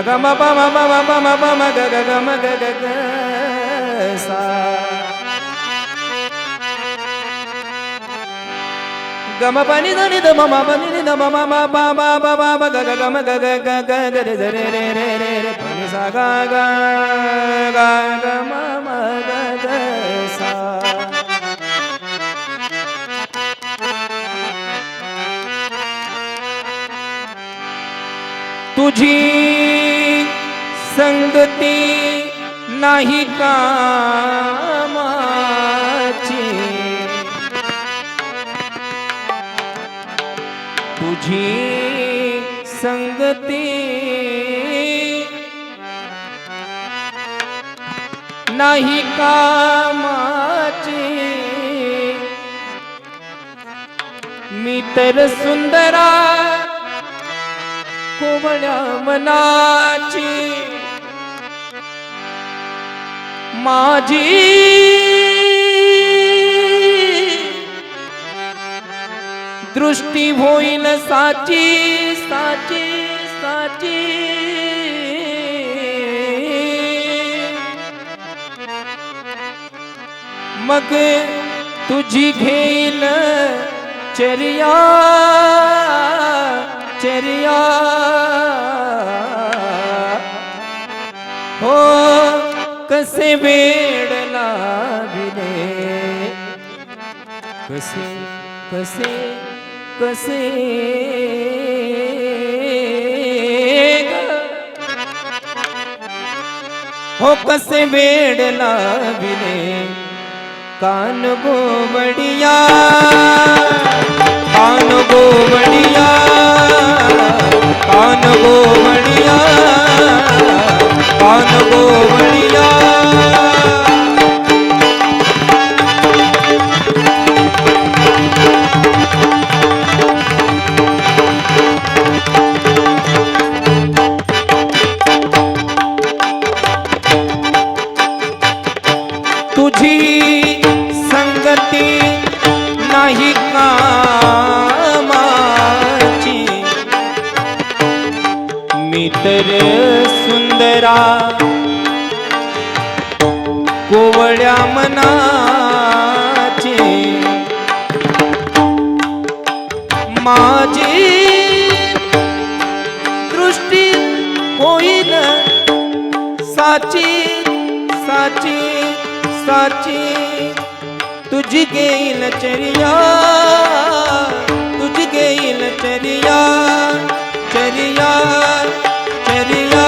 नि सा ग म प म प म प म प म ग ग ग म ग ग ग सा ग म प नि ध नि ध म म प नि नि ध म म म प म प प प ग ग ग म ग ग ग ग ग रे रे रे रे रे रे रे प नि सा ग ग ग ग म म ग ग सा तुझी संगती नाही कामाची. तुझी संगती नाही कामाची. मी तर सुंदरा कोवळ्या मनाची. माझी. दृष्टी होईल साची साची साची. मग तुझी घेईल चर्या चर्या. हो. कसे वेड लाविले कसे कसे कसे। ग? हो कसे वेड लाविले कान गोबडिया कान तुझी संगती नाही कामाची मी तर सुंदरा कोवळ्या मनाचे. माझी दृष्टी होईल साची साची. साची तुझी घेईल चरिया तुझी घेईल चरिया चरिया चरिया।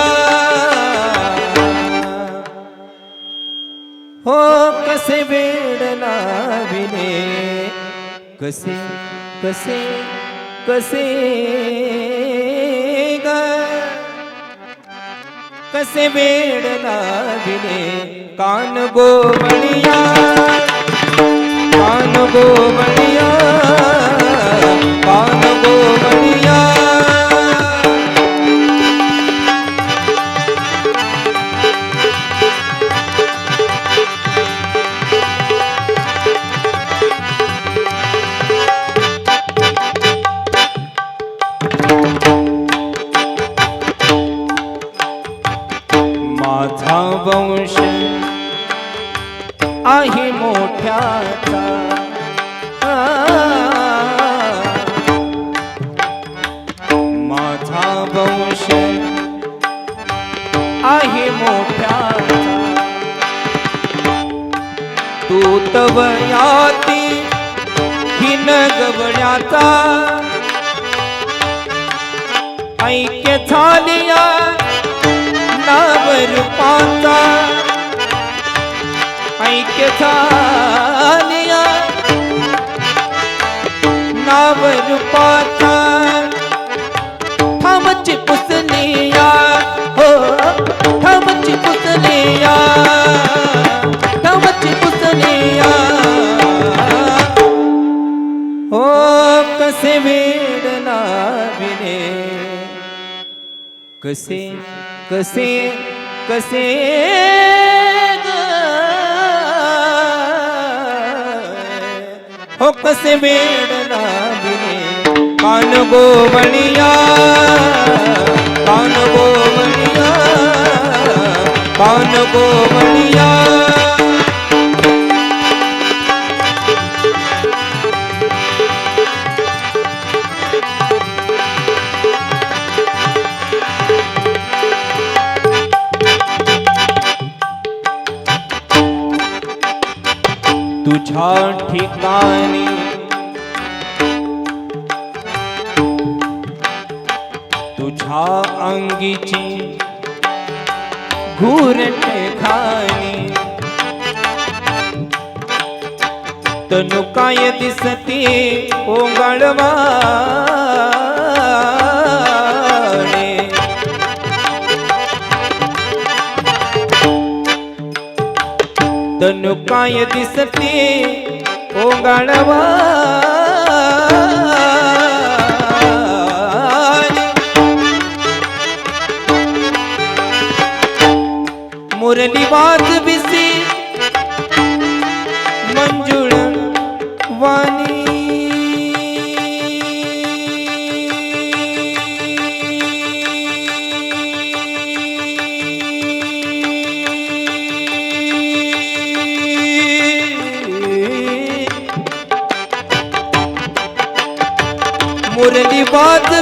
हो कसे वेड लाविले कसे कसे कसे कसे वेड लाविले? कान गोवळिया कान गोवळिया माझा वंश आहे मोठ्याचा. माझा वंश आहे मोठ्याचा. तू तवयाती हिन गवण्याचा ऐक्य झालिया नावरूपाचा ऐक्य झालिया नावरूपाचा थांबची पुसलिया हो थांबची पुसलिया थांबची पुसलिया हो कसे वेड विने कसे कसे कसे ग हो कसे वेड लागले कान गोवणिया कान गोवणिया कान गोवणिया तुझ्या ठिकाणी. तुझ्या अंगीची घुरटे खाणी तनु काय दिसती ओंगाळवाणे तनु काय दिसते ओंगाळवा मुरली वाज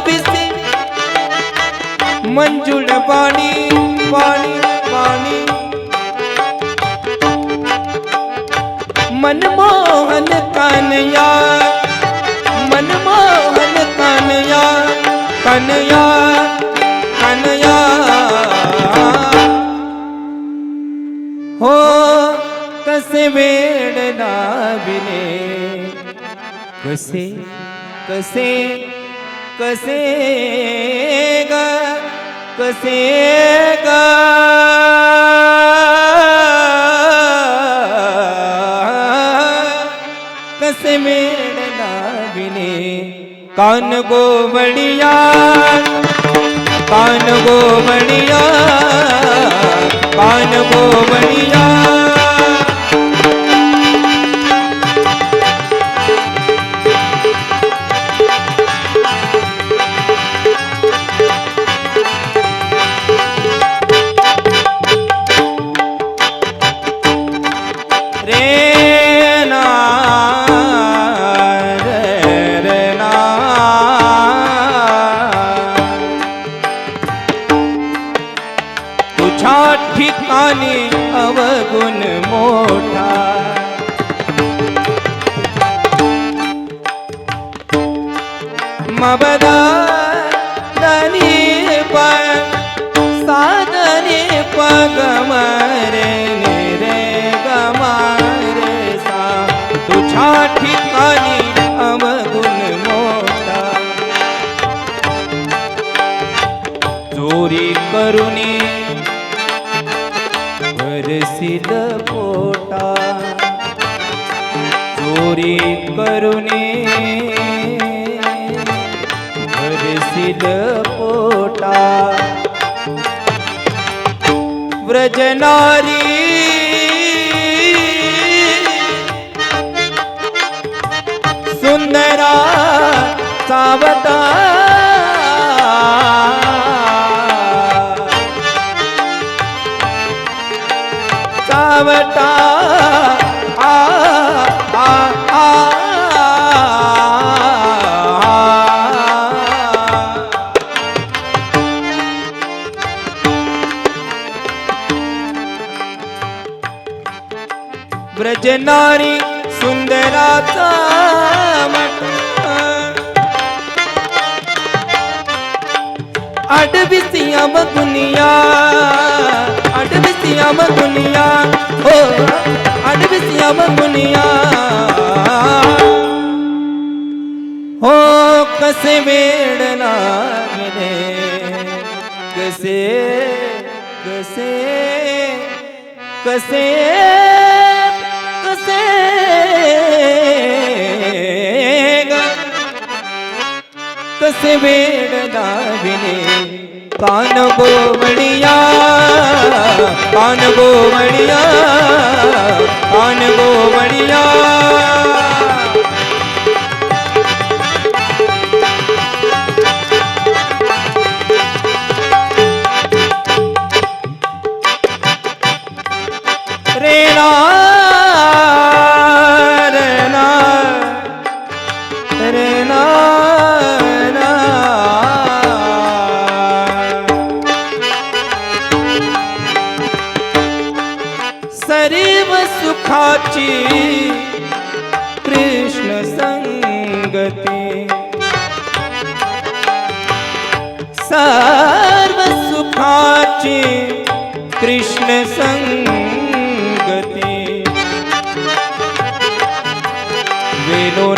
वाज मंजुळ पाणी पाणी पाणी मनमोहन कानया मनमोहन कानया कानया कानया हो कसे वेड नाविने कसे कसे कसे ग? कसे ग? कसे मेळ विने? कान गोवणिया कान गोवणिया कान गोवणिया तुझ्या ठिकाणी अवगुण मोठा. मबदा दनी पण साधने पगमरे रे गमारे सा. तुझ्या ठिकाणी अवगुण मोठा. चोरी करुणी करुणी भरसिल पोटा व्रजनारी ब्रजनारी सुंदराचा मठ अडबिसिया दुनिया अडबिसिया दुनिया हो अडबिसिया दुनिया हो कसे वेड लागले कसे कसे कसे कसे ग कसे वेड दाविले कान गोवळिया कान गोवळिया कान गोवळिया सर्व सुखाची कृष्ण संगती. सर्व सुखाची कृष्ण संगती. वेलो